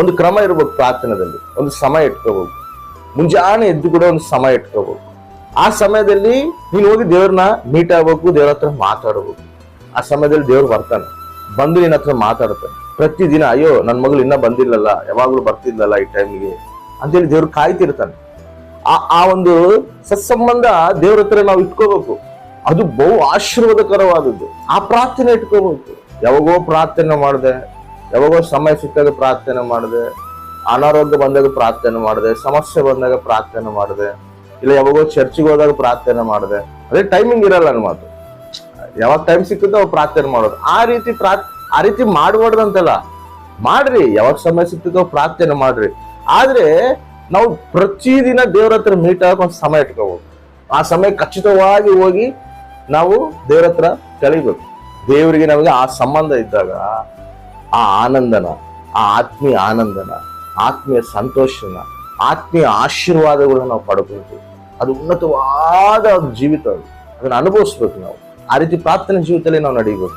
ಒಂದು ಕ್ರಮ ಇರ್ಬೇಕು ಪ್ರಾರ್ಥನೆದಲ್ಲಿ, ಒಂದು ಸಮಯ ಇಟ್ಕೋಬೇಕು ಮುಂಜಾನೆ ಎದ್ದು ಕೂಡ ಒಂದು ಸಮಯ ಇಟ್ಕೋಬೇಕು ಆ ಸಮಯದಲ್ಲಿ ನೀನು ಹೋಗಿ ದೇವ್ರನ್ನ ಮೀಟ್ ಆಗ್ಬೇಕು, ದೇವ್ರ ಹತ್ರ ಮಾತಾಡಬೇಕು. ಆ ಸಮಯದಲ್ಲಿ ದೇವ್ರು ಬರ್ತಾನೆ, ಬಂದು ನಿನ್ನ ಹತ್ರ ಮಾತಾಡ್ತಾನೆ ಪ್ರತಿದಿನ, ಅಯ್ಯೋ ನನ್ನ ಮಗಳು ಇನ್ನ ಬಂದಿಲ್ಲಲ್ಲ, ಯಾವಾಗಲೂ ಬರ್ತಿದ್ಲಲ್ಲ ಈ ಟೈಮಿಗೆ? ಅಂತೇಳಿ ದೇವ್ರು ಕಾಯ್ತಿರ್ತಾನೆ. ಆ ಆ ಒಂದು ಸತ್ಸಂಬಂಧ ದೇವ್ರ ಹತ್ರ ನಾವು ಇಟ್ಕೋಬೇಕು. ಅದು ಬಹು ಆಶೀರ್ವಾದಕರವಾದದ್ದು. ಆ ಪ್ರಾರ್ಥನೆ ಇಟ್ಕೋಬೇಕು. ಯಾವಾಗೋ ಪ್ರಾರ್ಥನೆ ಮಾಡಿದೆ ಯಾವಾಗೋ ಸಮಯ ಸಿಕ್ಕಾಗ ಪ್ರಾರ್ಥನೆ ಮಾಡಿದೆ. ಅನಾರೋಗ್ಯ ಬಂದಾಗ ಪ್ರಾರ್ಥನೆ ಮಾಡಿದೆ. ಸಮಸ್ಯೆ ಬಂದಾಗ ಪ್ರಾರ್ಥನೆ ಮಾಡಿದೆ. ಇಲ್ಲ, ಯಾವಾಗೋ ಚರ್ಚಿಗೆ ಹೋದಾಗ ಪ್ರಾರ್ಥನೆ ಮಾಡಿದೆ. ಅದೇ ಟೈಮಿಂಗ್ ಇರಲ್ಲ ನನ್ನ ಮಾತು. ಯಾವಾಗ ಟೈಮ್ ಸಿಕ್ಕುತ್ತೋ ಅವಾಗ ಪ್ರಾರ್ಥನೆ ಮಾಡೋದು. ಆ ರೀತಿ ಪ್ರಾ, ಆ ರೀತಿ ಮಾಡಬಾರ್ದು ಅಂತಲ್ಲ. ಮಾಡ್ರಿ, ಯಾವಾಗ ಸಮಯ ಸಿಕ್ತದೋ ಪ್ರಾರ್ಥನೆ ಮಾಡ್ರಿ. ಆದ್ರೆ ನಾವು ಪ್ರತಿದಿನ ದೇವ್ರ ಹತ್ರ ಮೀಟ್ ಆಗಕ್ಕೆ ಒಂದು ಸಮಯ ಇಟ್ಕೋಬೇಕು. ಆ ಸಮಯ ಖಚಿತವಾಗಿ ಹೋಗಿ ನಾವು ದೇವ್ರ ಹತ್ರ ಕಳಿಬೇಕು ದೇವರಿಗೆ ನಮಗೆ ಆ ಸಂಬಂಧ ಇದ್ದಾಗ ಆ ಆನಂದನ ಆ ಆತ್ಮೀಯ ಆನಂದನ ಆತ್ಮೀಯ ಸಂತೋಷನ ಆತ್ಮೀಯ ಆಶೀರ್ವಾದಗಳನ್ನ ನಾವು ಪಡ್ಕೊಳ್ತೀವಿ ಅದು ಉನ್ನತವಾದ ಒಂದು ಜೀವಿತ ಅದು ಅದನ್ನ ಅನುಭವಿಸ್ಬೇಕು ನಾವು ಆ ರೀತಿ ಪ್ರಾರ್ಥನೆ ಜೀವಿತದಲ್ಲಿ ನಾವು ನಡೀಬೇಕು